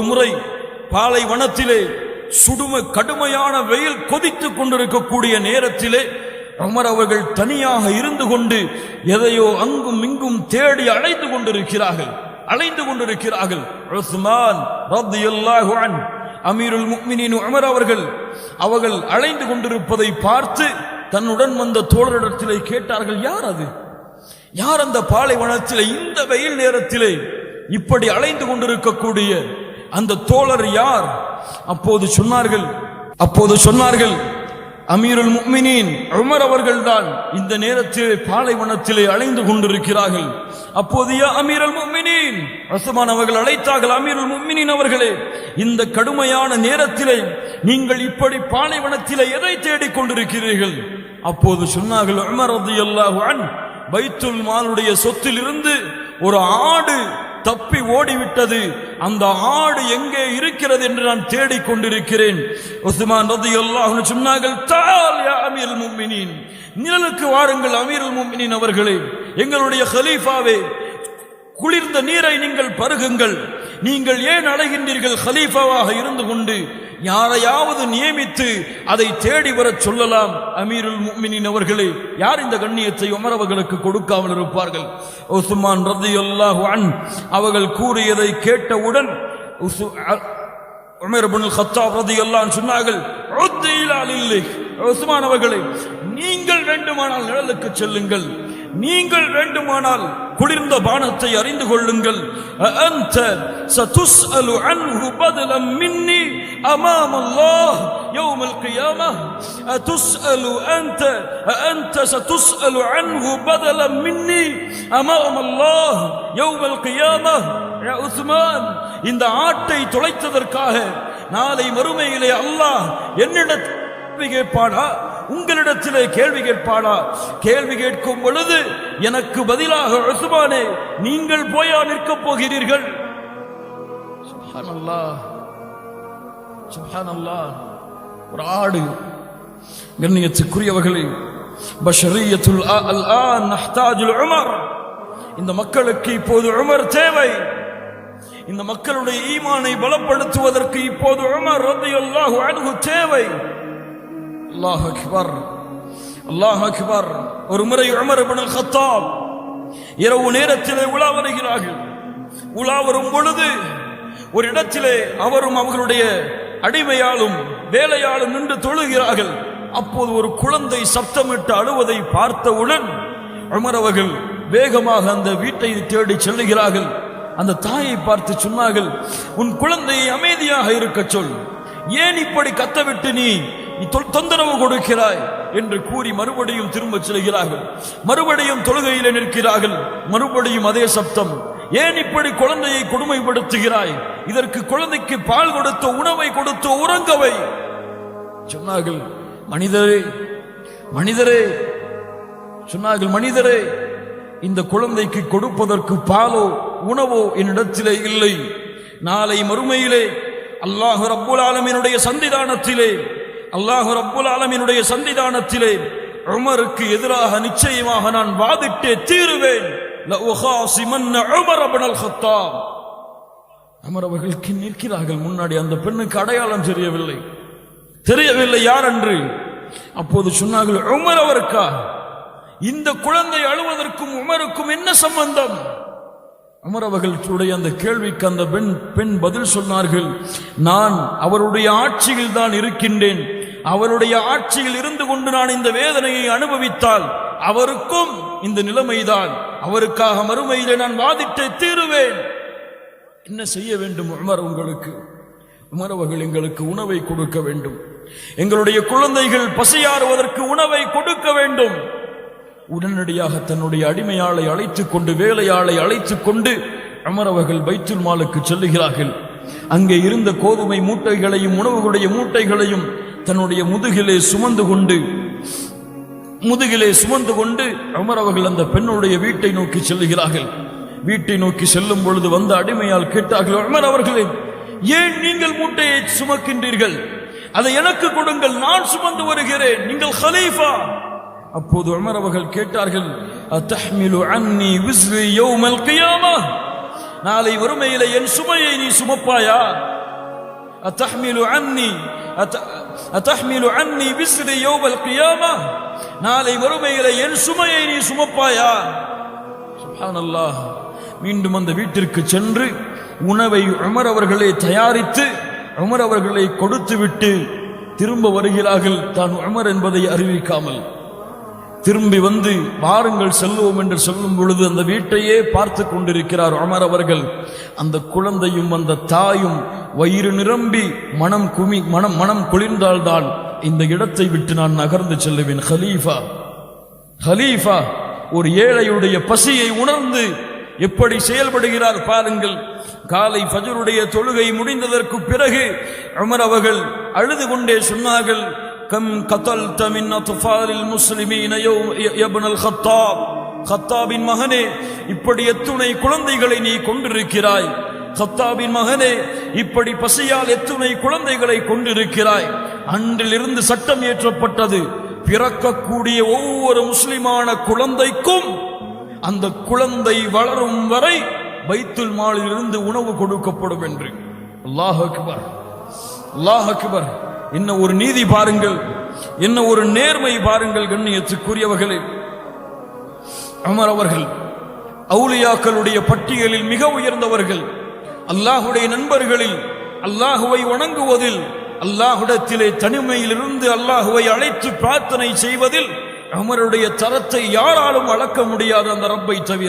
ஒரு முறை பாலைவனத்திலே சுடும கடுமையான வெயில் கொதித்துக் கொண்டிருக்கக்கூடிய நேரத்திலே அமர் அவர்கள் தனியாக இருந்து கொண்டு எதையோ அங்கும் இங்கும் தேடி அலைந்து கொண்டிருக்கிறார்கள். அலைந்து கொண்டிருக்கிறார்கள். உஸ்மான் ரத்தியல்லாஹு அமீருல் முக்மினின் அமர் அவர்கள் அவர்கள் அலைந்து கொண்டிருப்பதை பார்த்து தன்னுடன் வந்த தோழரிடத்திலே கேட்டார்கள் யார் அது? யார் அந்த பாலைவனத்திலே இந்த வெயில் நேரத்திலே இப்படி அலைந்து கொண்டிருக்கக்கூடிய அந்த தோழர் யார்? அப்போது சொன்னார்கள் அப்போது சொன்னார்கள் அமீருல் முக்மினின் உமர் அவர்கள்தான் இந்த நேரத்திலே பாலைவனத்திலே அலைந்து கொண்டிருக்கிறார்கள். அப்போது யா முக்மினின் உஸ்மான் அவர்கள் அழைத்தார்கள் அமீருல் முக்மினின் அவர்களே இந்த கடுமையான நேரத்திலே நீங்கள் இப்படி பாலைவனத்திலே எதை தேடிக் கொண்டிருக்கிறீர்கள்? அப்போது சொன்னார்கள் உமர் ரலியல்லாஹு அன் பைத்துல் மாலுடைய சொத்திலிருந்து ஒரு ஆடு தப்பி ஓடிவிட்டது. அந்த ஆடு எங்கே இருக்கிறது என்று நான் தேடிக்கொண்டிருக்கிறேன் உஸ்மான் ரதி அன்ஹு சொன்னார்கள் தால் யா அமீருல் நிழலுக்கு வாருங்கள் அமீர் முஃமினீன் அவர்களே. எங்களுடைய ஹலீஃபாவே குளிர்ந்த நீரை நீங்கள் பருகுங்கள். நீங்கள் ஏன் அலைகின்றீர்கள் ஹலீஃபாவாக இருந்து கொண்டு? யாரையாவது நியமித்து அதை தேடி வரச் சொல்லலாம். அமீருல் முக்மினின் அவர்களே யார் இந்த கண்ணியத்தை உமரவர்களுக்கு கொடுக்காமல் இருப்பார்கள்? உஸ்மான் ரலியல்லாஹு அன் அவர்கள் கூறியதை கேட்டவுடன் உசு- அ- உமர் இப்னுல் கத்தாப் சொன்னார்கள் உத்து உஸ்மான் அவர்களே நீங்கள் வேண்டுமானால் நிழலுக்கு செல்லுங்கள். நீங்கள் வேண்டுமானால் குளிர்ந்த பானத்தை அறிந்து கொள்ளுங்கள் أأنت ستسأل عنه بدلا مني أمام الله يوم القيامة أتسأل أنت أأنت ستسأل عنه بدلا مني أمام الله يوم القيامة يا عثمان இந்த ஆட்டை தொலைத்ததற்காக நாளை மறுமையிலே அல்லாஹ் என்னிடத்தில் கேள்வி கேட்பானா உங்களிடத்திலே கேள்வி கேட்பானா கேள்வி கேட்கும் பொழுது எனக்கு பதிலாக உசுமானே நீங்கள் போயா நிற்கப் போகிறீர்கள்? ஒரு ஆடு கண்ணியத்துக்குரியவர்களே பஷரியத்துல் ஆ- அல் ஆன் நஹ்தாஜுல் உமர். இந்த மக்களுக்கு இப்போது உமர் தேவை. இந்த மக்களுடைய ஈமானை பலப்படுத்துவதற்கு இப்போது உமர் ரலியல்லாஹு அன்ஹு தேவை. அல்லாஹ் அக்பர் அல்லாஹ் அக்பர் ஒரு முறை உமர் இப்னுல் கத்தாப் இரவு நேரத்திலே உலா வருகிறார்கள். உலா வரும் பொழுது ஒரு இடத்திலே அவரும் அவர்களுடைய அடிமையாலும் வேலையாலும் நின்று தொழுகிறார்கள். அப்போது ஒரு குழந்தை சப்தமிட்டு அழுவதை பார்த்தவுடன் உமர் அவர்கள் வேகமாக அந்த வீட்டை தேடி செல்லுகிறார்கள். அந்த தாயை பார்த்து சொன்னார்கள் உன் குழந்தையை அமைதியாக இருக்கச் சொல். ஏன் இப்படி கத்தவிட்டு நீ? தொந்தரவு கொடுக்கிறாய் என்று கூறி மறுபடியும் திரும்பச் செல்கிறார்கள். மறுபடியும் தொழுகையில் நிற்கிறார்கள். மறுபடியும் அதே சப்தம். ஏன் இப்படி குழந்தையை கொடுமைப்படுத்துகிறாய்? இதற்கு குழந்தைக்கு பால் கொடுத்த உணவை கொடுத்த உறங்கவை. சொன்னார்கள் மனிதரே மனிதரே. சொன்னார்கள் மனிதரே இந்த குழந்தைக்கு கொடுப்பதற்கு பாலோ உணவோ என்னிடத்திலே இல்லை. நாளை மறுமையிலே அல்லாஹு ரப்புல் ஆலமினுடைய சந்திதானத்திலே அல்லாஹு ரப்புல் ஆலமீனுடைய சந்திதானத்திலே உமருக்கு எதிராக நிச்சயமாக நான் வாதிட்டே தீருவேன். லஉகாசிமன்ன உமர் அவர்களுக்கு நிற்கிறார்கள். முன்னாடி அந்த பெண்ணுக்கு அடையாளம் தெரியவில்லை. தெரியவில்லை யார் என்று அப்போது சொன்னார்கள் உமர் அவருக்கா? இந்த குழந்தை அழுவதற்கும் உமருக்கும் என்ன சம்பந்தம்? அமர் அவர்களுடைய அந்த கேள்விக்கு அந்த பெண் பெண் பதில் சொன்னார்கள். நான் அவருடைய ஆட்சியில் தான் இருக்கின்றேன். அவருடைய ஆட்சியில் இருந்து கொண்டு நான் இந்த வேதனையை அனுபவித்தால் அவருக்கும் இந்த நிலைமைதான். அவருக்காக மறுமையிலே நான் வாதிட்டே தீருவேன். என்ன செய்ய வேண்டும் உமர் உங்களுக்கு? உமர் அவர்கள் எங்களுக்கு உணவை கொடுக்க வேண்டும். எங்களுடைய குழந்தைகள் பசியாறுவதற்கு உணவை கொடுக்க வேண்டும். உடனடியாக தன்னுடைய அடிமையாளை அழைத்துக் கொண்டு வேலையாளை அழைத்துக் கொண்டு அமர் அவர்கள் பைத்துல் மாலுக்கு செல்லுகிறார்கள். அங்கே இருந்த கோதுமை மூட்டைகளையும் உணவுகளுடைய மூட்டைகளையும் தன்னுடைய முதுகிலே சுமந்து கொண்டு முதுகிலே சுமந்து கொண்டு அமர் அவர்கள் அந்த பெண்ணுடைய வீட்டை நோக்கி செல்லுகிறார்கள். வீட்டை நோக்கி செல்லும் பொழுது வந்த அடிமையால் கேட்டார்கள் அமர் அவர்களே ஏன் நீங்கள் மூட்டையை சுமக்கின்றீர்கள்? அதை எனக்கு கொடுங்கள் நான் சுமந்து வருகிறேன். நீங்கள் ஹலீஃபா அப்போது உமர் அவர்கள் கேட்டார்கள் அத்தஹ்மிலு அன்னி விஸ்ரி யௌமல் கியாமா? நாளை வறுமையில என் சுமையை நீ சுமப்பாயா? அத்தஹ்மிலு அன்னி அத்த- அத்தஹ்மிலு அன்னி விஸ்ரி யௌமல் கியாமா? நாளை வறுமையில என் சுமையை நீ சுமப்பாயா? சுப்ஹானல்லாஹ் மீண்டும் அந்த வீட்டிற்கு சென்று உணவை உமர் அவர்களை தயாரித்து உமர் அவர்களை கொடுத்துவிட்டு திரும்ப வருகிறார்கள். தான் உமர் என்பதை அறிவிக்காமல் திரும்பி வந்து வாருங்கள் செல்வோம் என்று சொல்லும் பொழுது அந்த வீட்டையே பார்த்து கொண்டிருக்கிறார் அமர் அவர்கள். அந்த குழந்தையும் அந்த தாயும் வயிறு நிரம்பி மனம் குமி மனம் மனம் குளிர்ந்தால்தான் இந்த இடத்தை விட்டு நான் நகர்ந்து செல்லுவேன். ஹலீஃபா ஹலீஃபா ஒரு ஏழையுடைய பசியை உணர்ந்து எப்படி செயல்படுகிறார் பாருங்கள். காலை ஃபஜருடைய தொழுகை முடிந்ததற்கு பிறகு அமர் அவர்கள் அழுது கொண்டே சொன்னார்கள் கம் கத்தல் المسلمين يوم يا ابن الخطاب. ஹத்தாபின் மகனே இப்படி எத்துணை குழந்தைகளை நீ கொண்டிருக்கிறாய் ஹத்தாபின் மகனே இப்படி பசியால் எத்துணை குழந்தைகளை கொண்டிருக்கிறாய் அன்றிலிருந்து சட்டம் இயற்றப்பட்டது பிறக்கக்கூடிய ஒவ்வொரு முஸ்லிமான குழந்தைக்கும் அந்த குழந்தை வளரும் வரை பைத்துல் மாலிலிருந்து உணவு கொடுக்கப்படும் என்று அல்லாஹ் அக்பர் அல்லாஹ் அக்பர் என்ன ஒரு நீதி பாருங்கள். என்ன ஒரு நேர்மை பாருங்கள் கண்ணியத்துக்குரியவர்களே. அமர் அவர்கள் அவுலியாக்களுடைய பட்டியலில் மிக உயர்ந்தவர்கள். அல்லாஹுடைய நண்பர்களில் அல்லாஹுவை வணங்குவதில் அல்லாஹுடத்திலே தனிமையிலிருந்து அல்லாஹுவை அழைத்து பிரார்த்தனை செய்வதில் அமருடைய தரத்தை யாராலும் அளக்க முடியாது அந்த ரப்பை தவிர